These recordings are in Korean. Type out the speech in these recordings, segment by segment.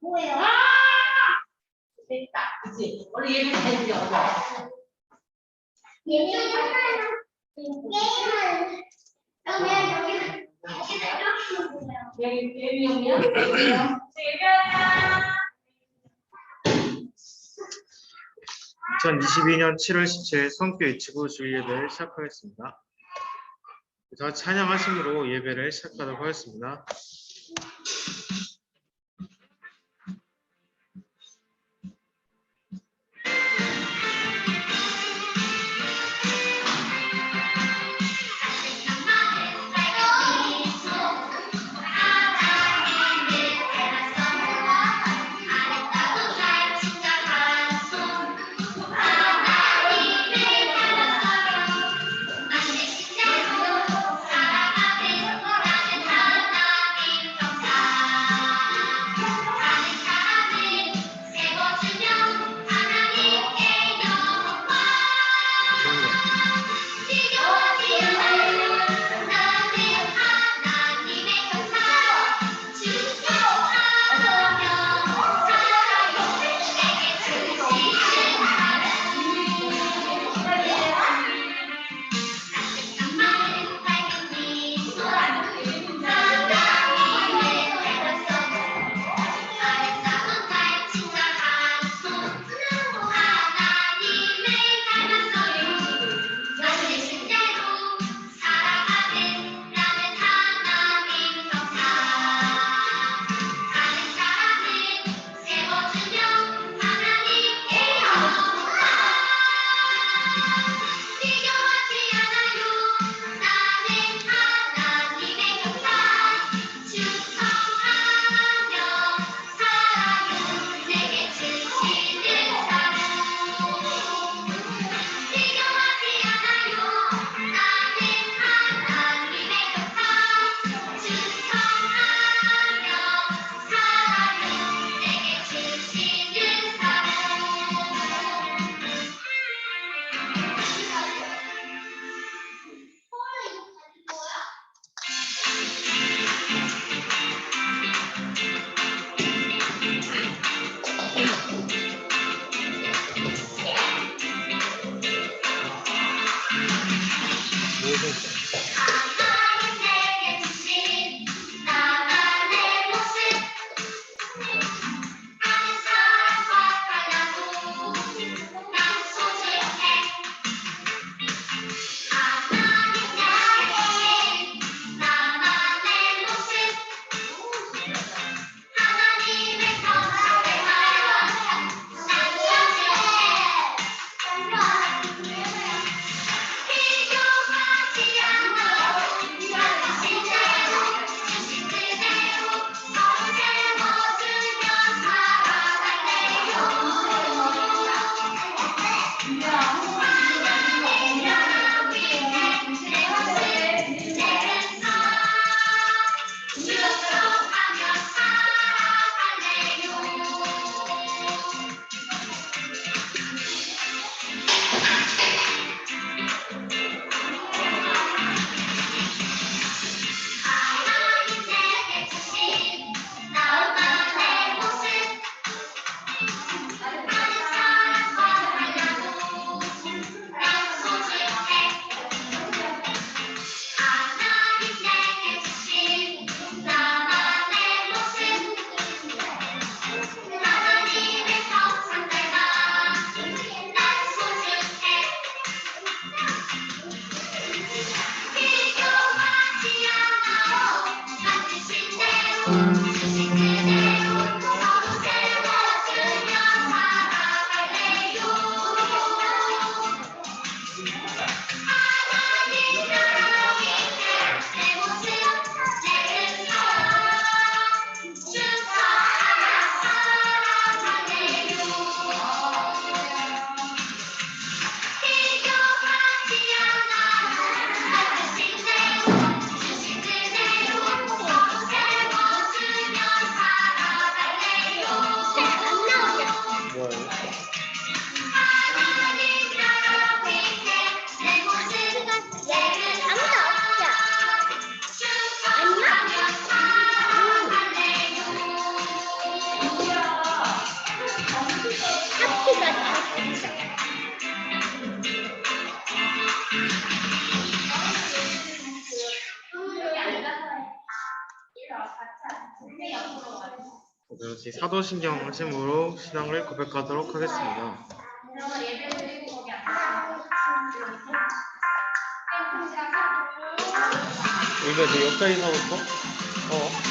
뭐예요? 됐다. 그치? 원래 얘는 해주려. 얘는 게임은 그러면 여기는 여기는 이렇게 보세요. 여기 예비용이야? 예비 2022년 7월 17일 성교 예치부 주일 예배를 시작하겠습니다. 자, 찬양 하심으로 예배를 시작하도록 하겠습니다. Mm-hmm. 그렇지 사도신경 하심으로 신앙을 고백하도록 하겠습니다. 앉아서 우리가 이제 역사인사부터? 어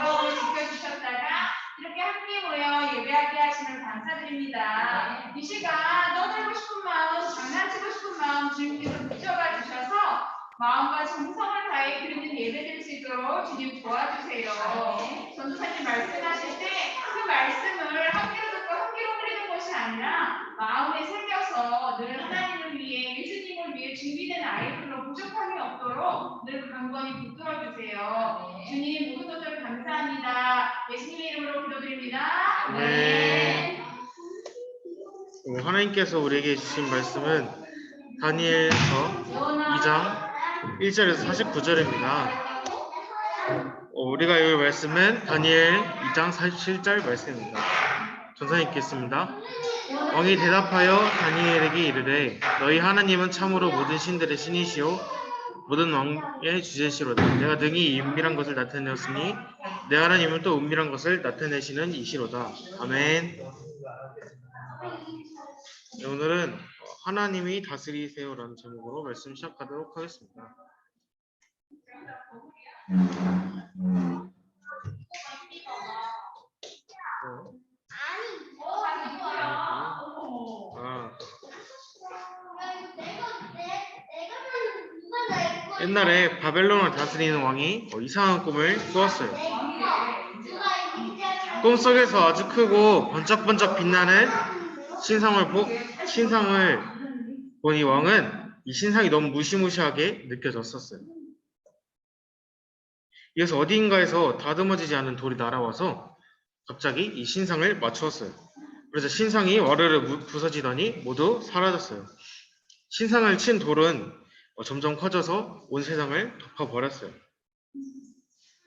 로 지켜주셨다가 이렇게 함께 모여 예배하게 하시는 감사드립니다. 이 시간 떠들고 싶은 마음, 장난치고 싶은 마음 주님께서 붙여가 주셔서 마음과 정성을 다해 드리는 예배 드릴 수 있도록 주님 도와주세요. 전도사님 말씀하실 때 그 말씀을 한 귀로 듣고 한 귀로 흐리는 것이 아니라 마음에 새겨서 늘 하나님을 위해 예수님을 위해 준비된 아이들로 부족함이 없도록 늘 강건히 붙들어 주세요. 주님 모든 것들 감사합니다. 예수님의 이름으로 기도드립니다. 네. 어, 하나님께서 우리에게 주신 말씀은 다니엘서 2장 1절에서 49절입니다. 어, 우리가 읽을 말씀은 다니엘 2장 47절 말씀입니다. 전사 읽겠습니다. 왕이 대답하여 다니엘에게 이르되 너희 하나님은 참으로 모든 신들의 신이시요 모든 왕의 주제시로다. 내가 능히 이 은밀한 것을 나타내었으니 내 하나님은 또 은밀한 것을 나타내시는 이시로다. 아멘. 네, 오늘은 하나님이 다스리세요라는 제목으로 말씀 시작하도록 하겠습니다. 어, 옛날에 바벨론을 다스리는 왕이 어, 이상한 꿈을 꾸었어요. 꿈 속에서 아주 크고 번쩍번쩍 빛나는 신상을 보, 신상을 보니 왕은 이 신상이 너무 무시무시하게 느껴졌었어요. 이어서 어디인가에서 다듬어지지 않은 돌이 날아와서 갑자기 이 신상을 맞추었어요. 그래서 신상이 와르르 무- 부서지더니 모두 사라졌어요. 신상을 친 돌은 어, 점점 커져서 온 세상을 덮어버렸어요.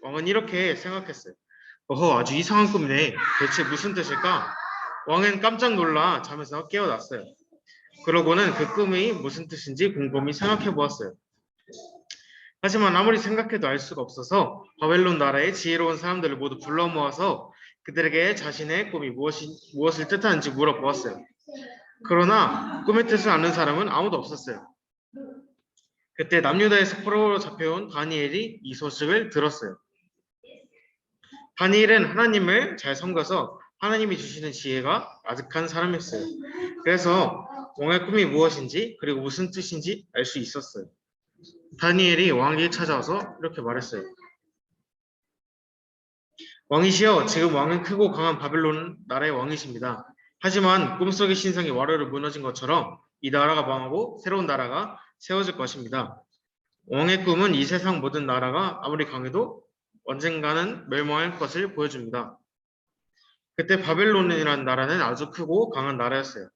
왕은 이렇게 생각했어요. 어허, 아주 이상한 꿈이네. 대체 무슨 뜻일까? 왕은 깜짝 놀라 잠에서 깨어났어요. 그러고는 그 꿈이 무슨 뜻인지 곰곰이 생각해 보았어요. 하지만 아무리 생각해도 알 수가 없어서 바벨론 나라의 지혜로운 사람들을 모두 불러 모아서 그들에게 자신의 꿈이 무엇이, 무엇을 뜻하는지 물어보았어요. 그러나 꿈의 뜻을 아는 사람은 아무도 없었어요. 그때 남유다에서 포로로 잡혀온 다니엘이 이 소식을 들었어요. 다니엘은 하나님을 잘 섬겨서 하나님이 주시는 지혜가 아득한 사람이었어요. 그래서 왕의 꿈이 무엇인지 그리고 무슨 뜻인지 알 수 있었어요. 다니엘이 왕에게 찾아와서 이렇게 말했어요. 왕이시여 지금 왕은 크고 강한 바벨론 나라의 왕이십니다. 하지만 꿈속의 신상이 와르르 무너진 것처럼 이 나라가 망하고 새로운 나라가 세워질 것입니다. 왕의 꿈은 이 세상 모든 나라가 아무리 강해도 언젠가는 멸망할 것을 보여줍니다. 그때 바벨론이라는 나라는 아주 크고 강한 나라였어요.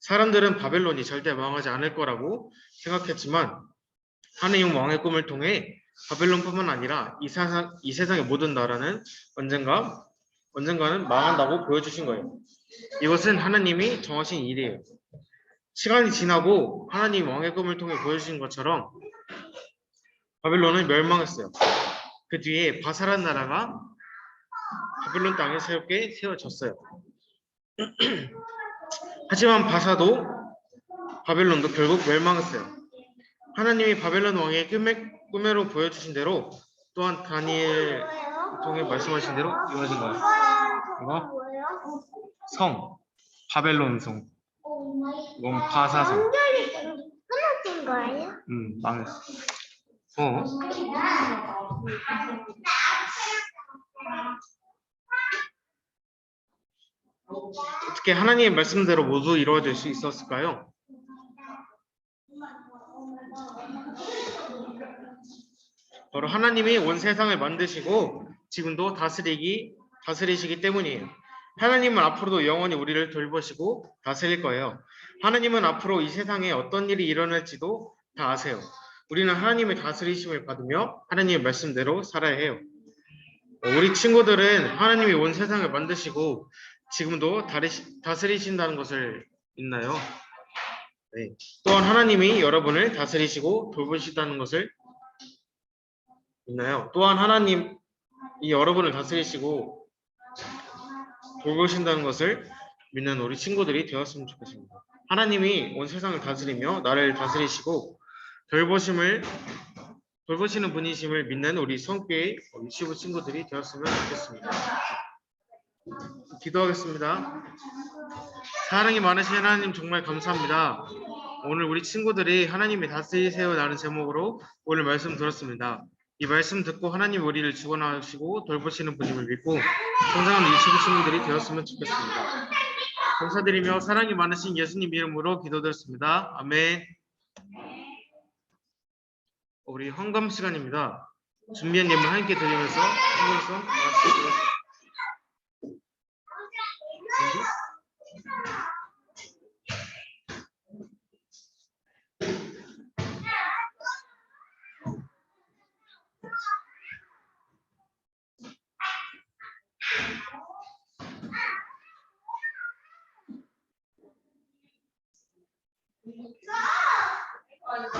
사람들은 바벨론이 절대 망하지 않을 거라고 생각했지만 하느님 왕의 꿈을 통해 바벨론뿐만 아니라 이 세상 이 세상의 모든 나라는 언젠가 언젠가는 망한다고 보여주신 거예요. 이것은 하나님이 정하신 일이에요. 시간이 지나고 하나님 왕의 꿈을 통해 보여주신 것처럼 바벨론은 멸망했어요. 그 뒤에 바사란 나라가 바벨론 땅에 새롭게 세워졌어요. 하지만 바사도 바벨론도 결국 멸망했어요. 하나님이 바벨론 왕의 꿈에, 꿈으로 보여주신 대로 또한 다니엘 통해 말씀하신 대로 이루어진 거예요. 이거? 성, 바벨론 성, 이건 바사성. 연결이 끊어진 거예요? 음, 망했어. 어? 어떻게 하나님의 말씀대로 모두 이루어질 수 있었을까요? 바로 하나님이 온 세상을 만드시고 지금도 다스리기 다스리시기 때문이에요. 하나님은 앞으로도 영원히 우리를 돌보시고 다스릴 거예요. 하나님은 앞으로 이 세상에 어떤 일이 일어날지도 다 아세요. 우리는 하나님의 다스리심을 받으며 하나님의 말씀대로 살아야 해요. 우리 친구들은 하나님이 온 세상을 만드시고 지금도 다스리신다는 것을 믿나요? 네. 또한 하나님이 여러분을 다스리시고 돌보시다는 것을 믿나요? 또한 하나님이 여러분을 다스리시고 돌보신다는 것을 믿는 우리 친구들이 되었으면 좋겠습니다. 하나님이 온 세상을 다스리며 나를 다스리시고 돌보심을 돌보시는 분이심을 믿는 우리 성교의 유치부 친구들이 되었으면 좋겠습니다. 기도하겠습니다. 사랑이 많으신 하나님 정말 감사합니다. 오늘 우리 친구들이 하나님이 다스리세요라는 제목으로 오늘 말씀 들었습니다. 이 말씀 듣고 하나님 우리를 주관하시고 돌보시는 분임을 믿고 성장하는 유치부 친구들이 되었으면 좋겠습니다. 감사드리며 사랑이 많으신 예수님 이름으로 기도드렸습니다. 아멘. 우리 헌금 시간입니다. 준비한 예물 함께 드리면서 헌금성 마치 도록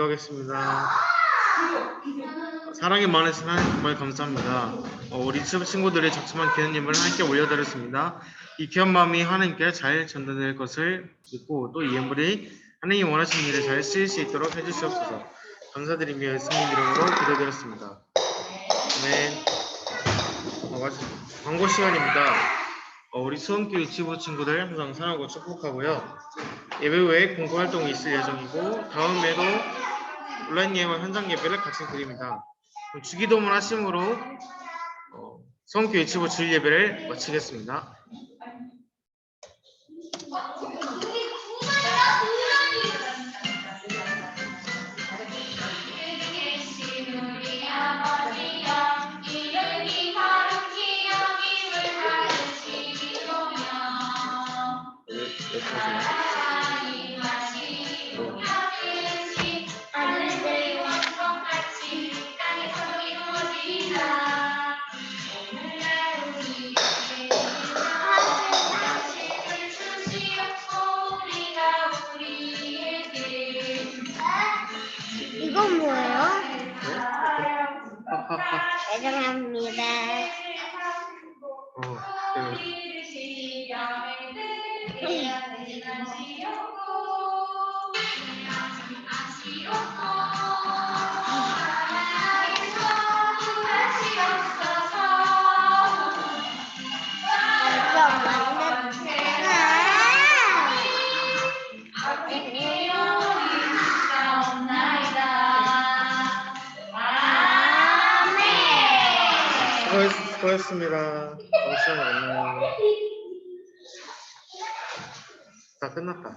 기도하겠습니다. 사랑이 많으신 하나님 정말 감사합니다. 어, 우리 친- 친구들의 작지만 기도님을 하나님께 올려드렸습니다. 이 귀한 마음이 하나님께 잘 전달될 것을 믿고 또 이 예물이 하나님 원하시는 일에 잘 쓰일 수 있도록 해주시옵소서. 감사드리며 예수님 이름으로 기도드렸습니다. 네. 어, 맞- 광고 시간입니다. 어, 우리 수원교 유치부 친구들 항상 사랑하고 축복하고요. 예배 외에 공부 활동이 있을 예정이고 다음에도 온라인 예배 현장 예배를 같이 드립니다. 주기도문 하심으로 어, 성교 유치부 주일 예배를 마치겠습니다. 수고하셨습니다. 다음 시간에 만나요. 다 끝났다.